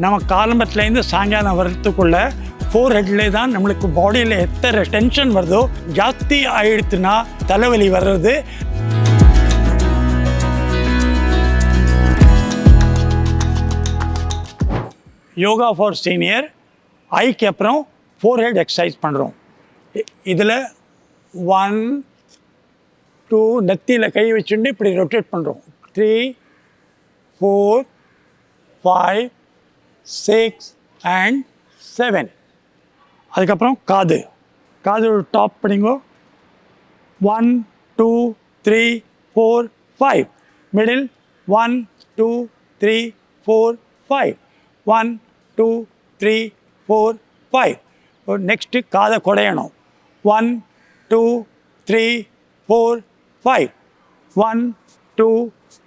நம்ம காலம்பத்துலேருந்து சாயங்காலம் வரத்துக்குள்ளே ஃபோர் ஹெட்லேயே தான் நம்மளுக்கு பாடியில் எத்தனை டென்ஷன் வருதோ ஜாஸ்தி ஆயிடுத்துன்னா தலைவலி வர்றது. யோகா ஃபார் சீனியர் ஐக்கு அப்புறம் ஃபோர் ஹெட் எக்ஸசைஸ் பண்ணுறோம் இதில் ஒன் டூ நெத்தியில் கை வச்சுட்டு இப்படி ரொட்டேட் பண்ணுறோம் three four five six and seven அதுக்கப்புறம் காது. காது top பண்ணிங்கோ one two three four five middle one two three four five one two three four five next காதை குடையணும். One two three four five one two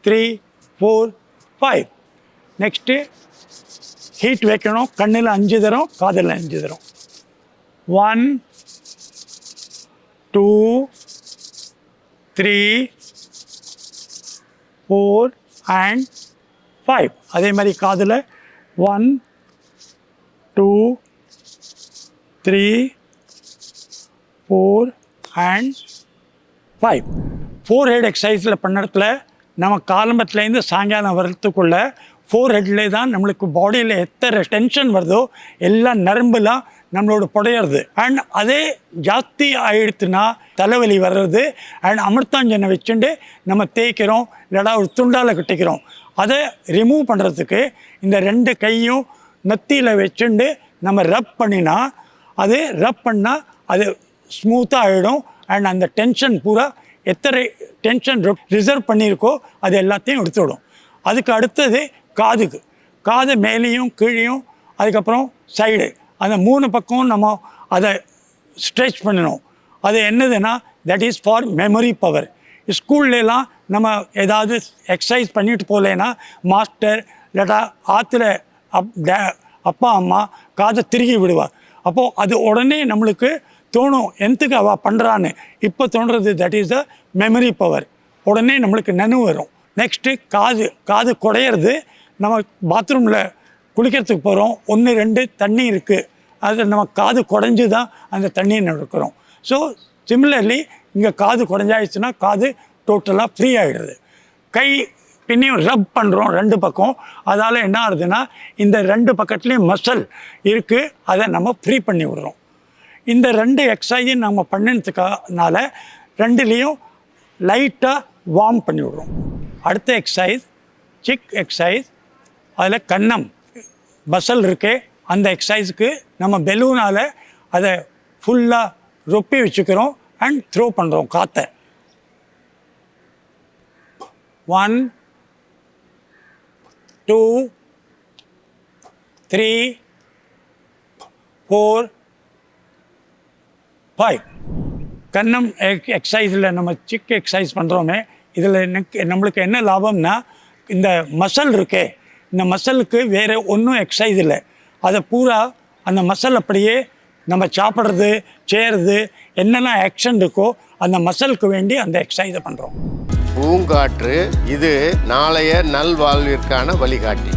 three four five next heat வைக்கணும். கண்ணில் அஞ்சு தரும் காதில் அஞ்சு தரும். One two three four and five அதே மாதிரி காதில் one two three four and five four head எக்ஸசைஸில் பண்ண இடத்துல நம்ம காலம்பத்துலேருந்து சாயங்காலம் வரத்துக்குள்ளே ஃபோர் ஹெட்லேயே தான் நம்மளுக்கு பாடியில் எத்தனை டென்ஷன் வருதோ எல்லாம் நரம்புலாம் நம்மளோட புடையிறது. அண்ட் அதே ஜாஸ்தி ஆயிடுத்துன்னா தலைவலி வர்றது. அண்ட் அமிர்தாஞ்சனை வச்சுட்டு நம்ம தேய்க்கிறோம் இல்லைடா ஒரு துண்டால் கட்டிக்கிறோம். அதை ரிமூவ் பண்ணுறதுக்கு இந்த ரெண்டு கையும் நெத்தியில் வச்சுண்டு நம்ம ரப் பண்ணினா அது ரப் பண்ணால் அது ஸ்மூத்தாக ஆகிடும் அண்ட் அந்த டென்ஷன் பூரா எத்தனை டென்ஷன் ரிசர்வ் பண்ணியிருக்கோ அது எல்லாத்தையும் எடுத்துவிடும். அதுக்கு அடுத்தது காதுக்கு. காது மேலேயும் கீழேயும் அதுக்கப்புறம் சைடு அந்த மூணு பக்கம் நம்ம அதை ஸ்ட்ரெச் பண்ணணும். அது என்னதுன்னா that is for memory power ஸ்கூல்லலாம் நம்ம ஏதாவது எக்ஸசைஸ் பண்ணிட்டு போகலன்னா மாஸ்டர் இல்லாட்டா ஆற்றுல அப் அப்பா அம்மா காதை திருகி விடுவார் அப்போது அது உடனே நம்மளுக்கு தோணும் எந்தக்கு அவள் பண்ணுறான்னு இப்போ தோன்றது that is the memory power உடனே நம்மளுக்கு நினைவு வரும். நெக்ஸ்ட்டு காது. காது குடையிறது நம்ம பாத்ரூமில் குளிக்கிறதுக்கு போகிறோம் ஒன்று ரெண்டு தண்ணி இருக்குது அது நம்ம காது குடஞ்சி தான் அந்த தண்ணியை நடக்கிறோம் ஸோ சிமிலர்லி இங்கே காது குடஞ்சாயிடுச்சுன்னா காது டோட்டலாக ஃப்ரீ ஆகிடுது கை பின்னையும் ரப் பண்ணுறோம் ரெண்டு பக்கம். அதால் என்ன ஆகுதுன்னா இந்த ரெண்டு பக்கத்துலேயும் மசல் இருக்குது அதை நம்ம ஃப்ரீ பண்ணி விடுறோம். இந்த ரெண்டு எக்ஸசைஸையும் நம்ம பண்ணினதுக்கானால ரெண்டுலேயும் லைட்டாக வார்ம் பண்ணி விடுறோம். அடுத்த எக்ஸசைஸ் சிக் எக்ஸசைஸ் அதில் கன்னம் பசல் இருக்கே அந்த எக்ஸசைஸுக்கு நம்ம பெலூனால் அதை ஃபுல்லாக ரொப்பி வச்சுக்கிறோம் அண்ட் த்ரோ பண்ணுறோம் காற்றை one two three four five கன்னம் எக்ஸசைஸில் நம்ம சிக் எக்ஸசைஸ் பண்ணுறோமே இதில் எனக்கு நம்மளுக்கு என்ன லாபம்னா இந்த மசல் இருக்கே இந்த மசலுக்கு வேறு ஒன்றும் எக்ஸசைஸ் இல்லை. அதை பூரா அந்த மசல் அப்படியே நம்ம சாப்பிட்றது செய்கிறது என்னென்ன ஆக்ஷன் இருக்கோ அந்த மசலுக்கு வேண்டி அந்த எக்ஸசைஸை பண்ணுறோம் பூங்காற்று இது நாளைய நல்வாழ்விற்கான வழிகாட்டி.